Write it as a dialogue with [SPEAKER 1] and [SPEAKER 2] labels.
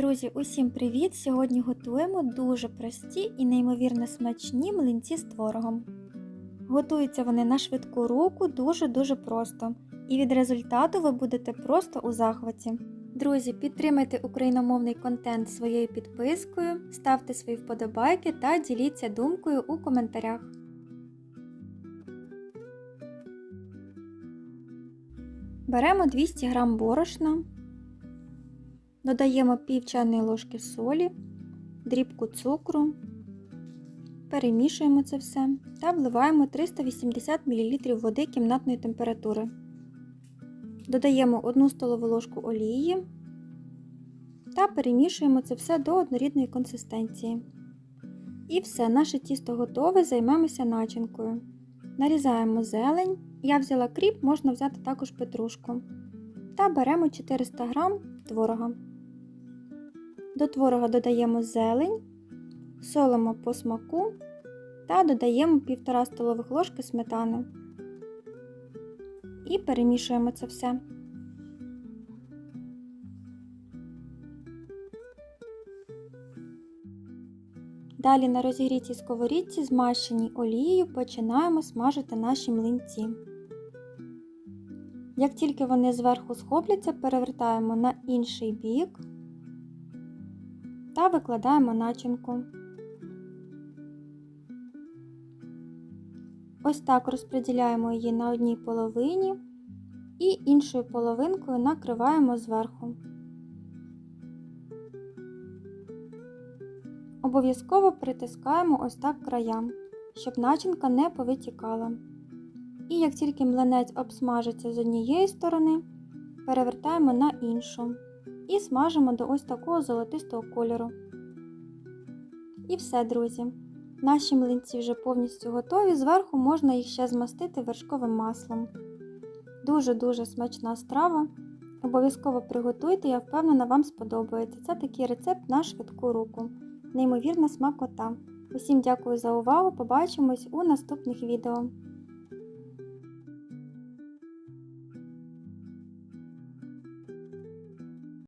[SPEAKER 1] Друзі, усім привіт! Сьогодні готуємо дуже прості і неймовірно смачні млинці з творогом. Готуються вони на швидку руку дуже-дуже просто. І від результату ви будете просто у захваті. Друзі, підтримайте україномовний контент своєю підпискою, ставте свої вподобайки та діліться думкою у коментарях. Беремо 200 г борошна, додаємо пів чайної ложки солі, дрібку цукру, перемішуємо це все та вливаємо 380 мл води кімнатної температури. Додаємо 1 столову ложку олії та перемішуємо це все до однорідної консистенції. І все, наше тісто готове, займемося начинкою. Нарізаємо зелень. Я взяла кріп, можна взяти також петрушку. Та беремо 400 г творога. До творога додаємо зелень, солимо по смаку та додаємо 1,5 столових ложки сметани. І перемішуємо це все. Далі на розігрітій сковорідці, змащеній олією, починаємо смажити наші млинці. Як тільки вони зверху схопляться, перевертаємо на інший бік та викладаємо начинку. Ось так розподіляємо її на одній половині і іншою половинкою накриваємо зверху. Обов'язково притискаємо ось так краям, щоб начинка не повитікала. І як тільки млинець обсмажиться з однієї сторони, перевертаємо на іншу і смажимо до ось такого золотистого кольору. І все, друзі. Наші млинці вже повністю готові, зверху можна їх ще змастити вершковим маслом. Дуже-дуже смачна страва. Обов'язково приготуйте, я впевнена, вам сподобається. Це такий рецепт на швидку руку. Неймовірна смакота. Усім дякую за увагу! Побачимось у наступних відео.